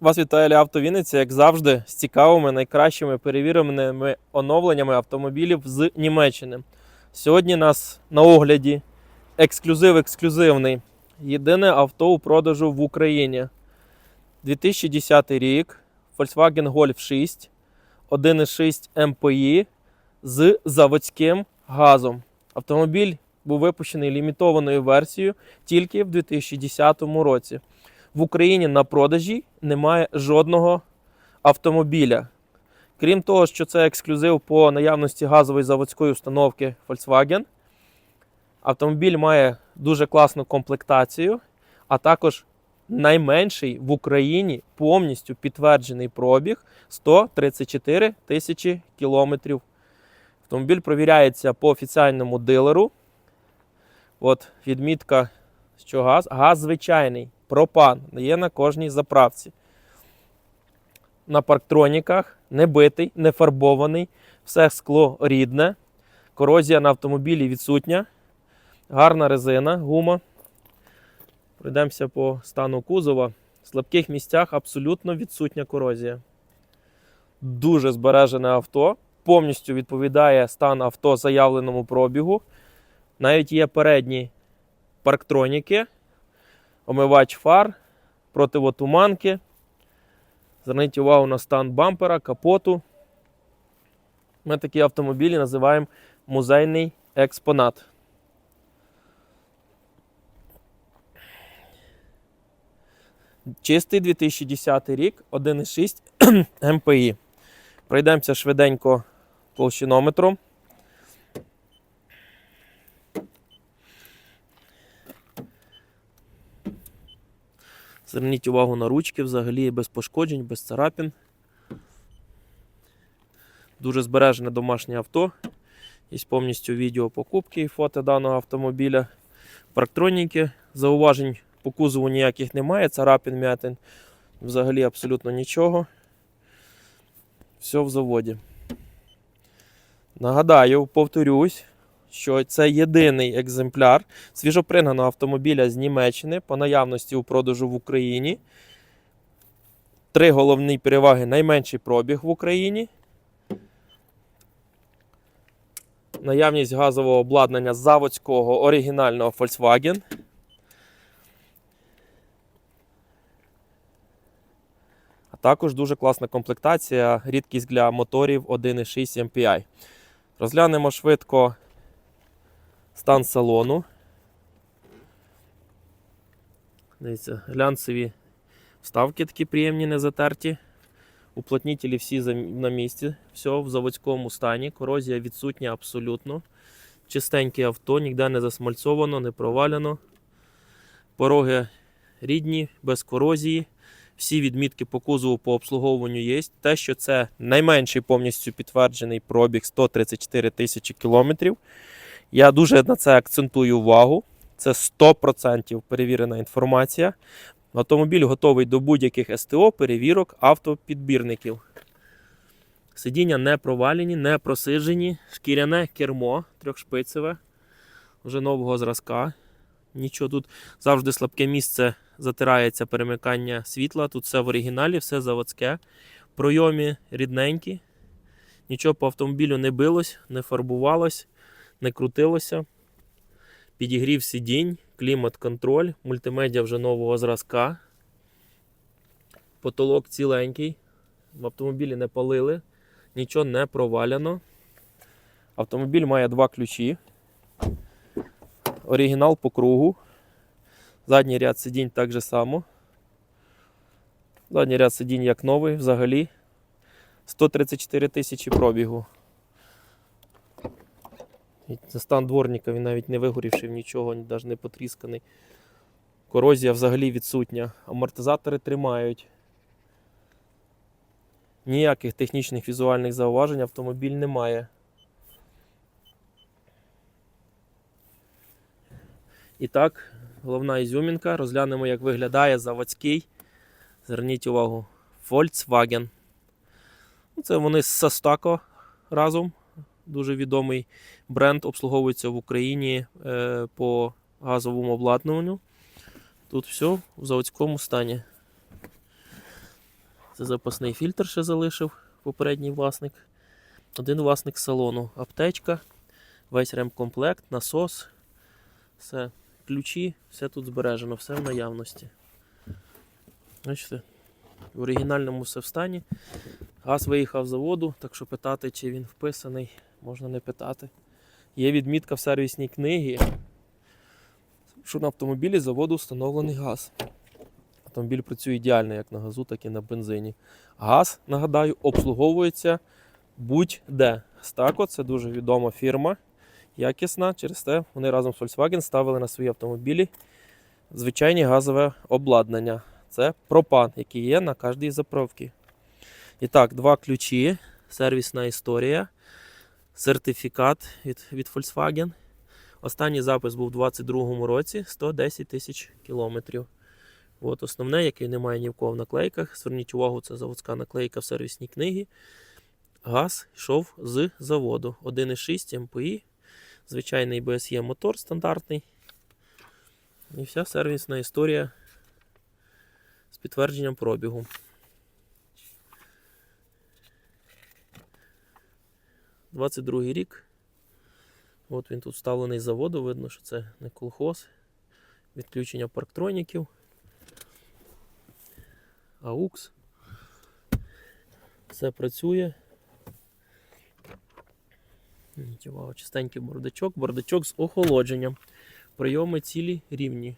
Вас вітає Авто Вінниця, як завжди, з цікавими, найкращими перевіреними оновленнями автомобілів з Німеччини. Сьогодні нас на огляді ексклюзив ексклюзивний. Єдине авто у продажу в Україні. 2010 рік, Volkswagen Golf 6, 1,6 MPI з заводським газом. Автомобіль був випущений лімітованою версією тільки в 2010 році. В Україні на продажі немає жодного автомобіля. Крім того, що це ексклюзив по наявності газової заводської установки Volkswagen. Автомобіль має дуже класну комплектацію, а також найменший в Україні повністю підтверджений пробіг 134 тисячі кілометрів. Автомобіль провіряється по офіціальному дилеру. От відмітка, що газ. Газ звичайний, пропан, є на кожній заправці. На парктроніках не битий, не фарбований, все скло рідне. Корозія на автомобілі відсутня. Гарна резина, гума. Пройдемося по стану кузова. В слабких місцях абсолютно відсутня корозія. Дуже збережене авто. Повністю відповідає стан авто заявленому пробігу. Навіть є передні парктроніки, омивач фар, противотуманки. Зверніть увагу на стан бампера, капоту. Ми такі автомобілі називаємо музейний експонат. Чистий 2010 рік, 1,6 МПІ. Пройдемося швиденько толщинометром. Зверніть увагу на ручки, взагалі без пошкоджень, без царапін. Дуже збережене домашнє авто. Є повністю відео покупки і фото даного автомобіля. Парктроніки, зауважень по кузову ніяких немає, царапін, м'ятин. Взагалі абсолютно нічого. Все в заводі. Нагадаю, повторюсь, що це єдиний екземпляр свіжопригнаного автомобіля з Німеччини по наявності у продажу в Україні. Три головні переваги: найменший пробіг в Україні. Наявність газового обладнання заводського оригінального Volkswagen. А також дуже класна комплектація, рідкість для моторів 1,6 MPI. Розглянемо швидко стан салону. Дивіться, глянцеві вставки такі приємні, не затерті. Уплотнітелі всі на місці, все в заводському стані. Корозія відсутня абсолютно. Чистеньке авто, ніде не засмальцовано, не провалено. Пороги рідні, без корозії. Всі відмітки по кузову по обслуговуванню є. Те, що це найменший повністю підтверджений пробіг 134 тисячі кілометрів. Я дуже на це акцентую увагу. Це 100% перевірена інформація. Автомобіль готовий до будь-яких СТО, перевірок, автопідбірників. Сидіння не провалені, не просижені. Шкіряне кермо трьохшпицеве, вже нового зразка. Нічого тут завжди слабке місце затирається перемикання світла. Тут все в оригіналі, все заводське. Пройомі рідненькі. Нічого по автомобілю не билось, не фарбувалось, не крутилося. Підігрів сидінь, клімат-контроль, мультимедіа вже нового зразка. Потолок ціленький. В автомобілі не палили, нічого не проваляно. Автомобіль має два ключі. Оригінал по кругу. Задній ряд сидінь так же само. Задній ряд сидінь як новий взагалі. 134 тисячі пробігу. Це стан дворника, він навіть не вигорівши в нічого, навіть не потрісканий. Корозія взагалі відсутня. Амортизатори тримають. Ніяких технічних візуальних зауважень автомобіль не має. І так, головна ізюмінка. Розглянемо, як виглядає заводський. Зверніть увагу, Volkswagen. Ну, Це вони з Састако разом. Дуже відомий бренд обслуговується в Україні е, по газовому обладнанню. Тут все в заводському стані. Це запасний фільтр ще залишив попередній власник. Один власник салону. Аптечка, весь ремкомплект, насос, все, ключі, все тут збережено, все в наявності. Бачите, в оригінальному все в стані. Газ виїхав з заводу, так що питати, чи він вписаний, можна не питати. Є відмітка в сервісній книгі, що на автомобілі заводу встановлений газ. Автомобіль працює ідеально як на газу, так і на бензині. Газ, нагадаю, обслуговується будь-де. Стако це дуже відома фірма, якісна. Через те вони разом з Volkswagen ставили на свої автомобілі звичайне газове обладнання. Це пропан, який є на кожній заправці. І так, два ключі, сервісна історія, сертифікат від, від Volkswagen. Останній запис був у 2022 році 110 тисяч кілометрів. От основне, яке немає ні в кого в наклейках. Зверніть увагу, це заводська наклейка в сервісній книгі. Газ йшов з заводу. 1,6 МПІ. Звичайний BSE мотор стандартний. І вся сервісна історія з підтвердженням пробігу. Двадцять другий рік. От він тут вставлений з заводу, видно, що це не колхоз. Відключення парктроніків. AUX. Все працює. Чистенький бардачок, бардачок з охолодженням. Прийоми цілі рівні.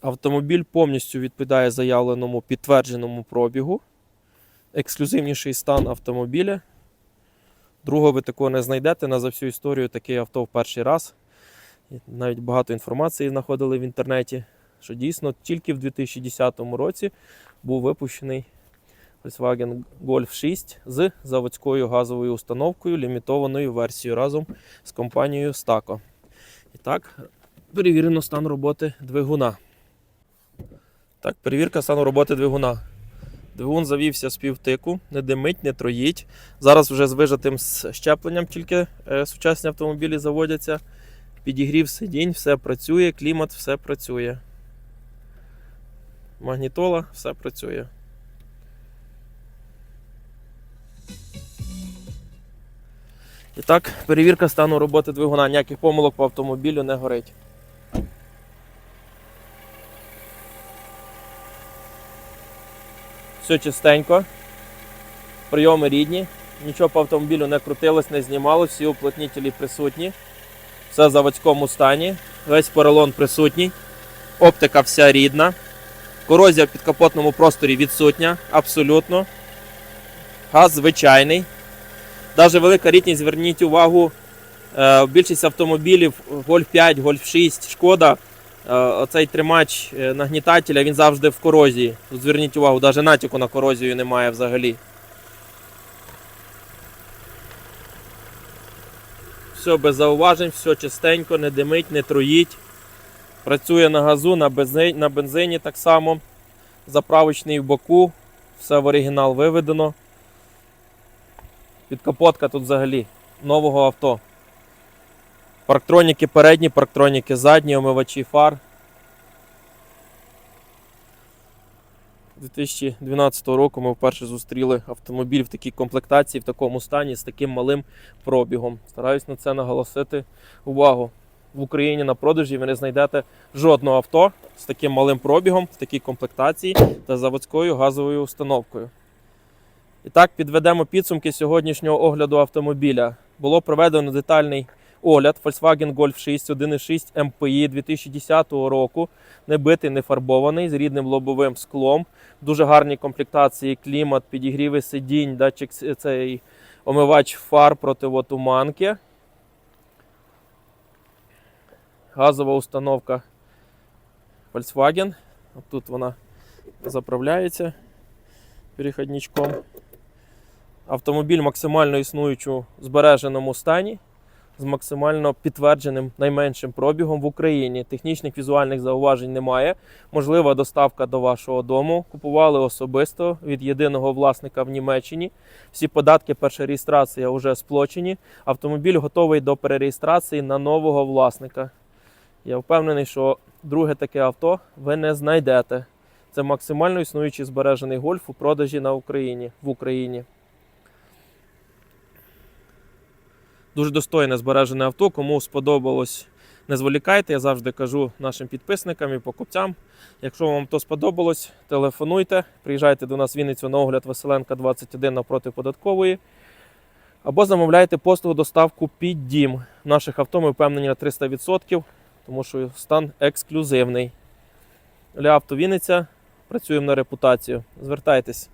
Автомобіль повністю відповідає заявленому підтвердженому пробігу. Ексклюзивніший стан автомобіля. Другого ви такого не знайдете. На за всю історію таке авто в перший раз. Навіть багато інформації знаходили в інтернеті, що дійсно тільки в 2010 році був випущений Volkswagen Golf 6 з заводською газовою установкою, лімітованою версією разом з компанією Staco. І так, перевірено стан роботи двигуна. Так, перевірка стану роботи двигуна. Двигун завівся з півтику, не димить, не троїть. Зараз вже з вижатим щепленням тільки е, сучасні автомобілі заводяться. Підігрів сидінь, все працює, клімат, все працює. Магнітола, все працює. І так, перевірка стану роботи двигуна. Ніяких помилок по автомобілю не горить. Все чистенько. Прийоми рідні. Нічого по автомобілю не крутилось, не знімалось, всі уплотнітелі присутні. Все в заводському стані. Весь поролон присутній. Оптика вся рідна. Корозія в підкапотному просторі відсутня, абсолютно. Газ звичайний. Навіть велика рідність, зверніть увагу, е, більшість автомобілів Golf 5, Golf 6, Шкода. Е, Оцей тримач е, нагнітателя він завжди в корозії. Тут Зверніть увагу, навіть натяку на корозію немає взагалі. Все без зауважень, все чистенько, не димить, не троїть. Працює на газу, на бензині, на бензині так само. Заправочний в боку. Все в оригінал виведено. Підкапотка тут взагалі нового авто. Парктроніки передні, парктроніки задні, омивачі фар. 2012 року ми вперше зустріли автомобіль в такій комплектації, в такому стані, з таким малим пробігом. Стараюсь на це наголосити увагу. В Україні на продажі ви не знайдете жодного авто з таким малим пробігом, в такій комплектації та заводською газовою установкою. І так, підведемо підсумки сьогоднішнього огляду автомобіля. Було проведено детальний огляд Volkswagen Golf 6 1.6 MPI 2010 року. Не битий, не фарбований, з рідним лобовим склом. Дуже гарні комплектації, клімат, підігріви сидінь, датчик цей омивач фар противотуманки. Газова установка Volkswagen. Тут вона заправляється переходничком. Автомобіль максимально існуючу збереженому стані з максимально підтвердженим найменшим пробігом в Україні. Технічних візуальних зауважень немає. Можлива доставка до вашого дому. Купували особисто від єдиного власника в Німеччині. Всі податки, перша реєстрація вже сплочені. Автомобіль готовий до перереєстрації на нового власника. Я впевнений, що друге таке авто ви не знайдете. Це максимально існуючий збережений гольф у продажі на Україні в Україні. Дуже достойне збережене авто. Кому сподобалось, не зволікайте. Я завжди кажу нашим підписникам і покупцям. Якщо вам то сподобалось, телефонуйте, приїжджайте до нас в Вінницю на огляд Веселенка 21 навпроти податкової. Або замовляйте послугу доставку під дім. Наших авто ми впевнені на 300%, тому що стан ексклюзивний. Для авто Вінниця працюємо на репутацію. Звертайтесь.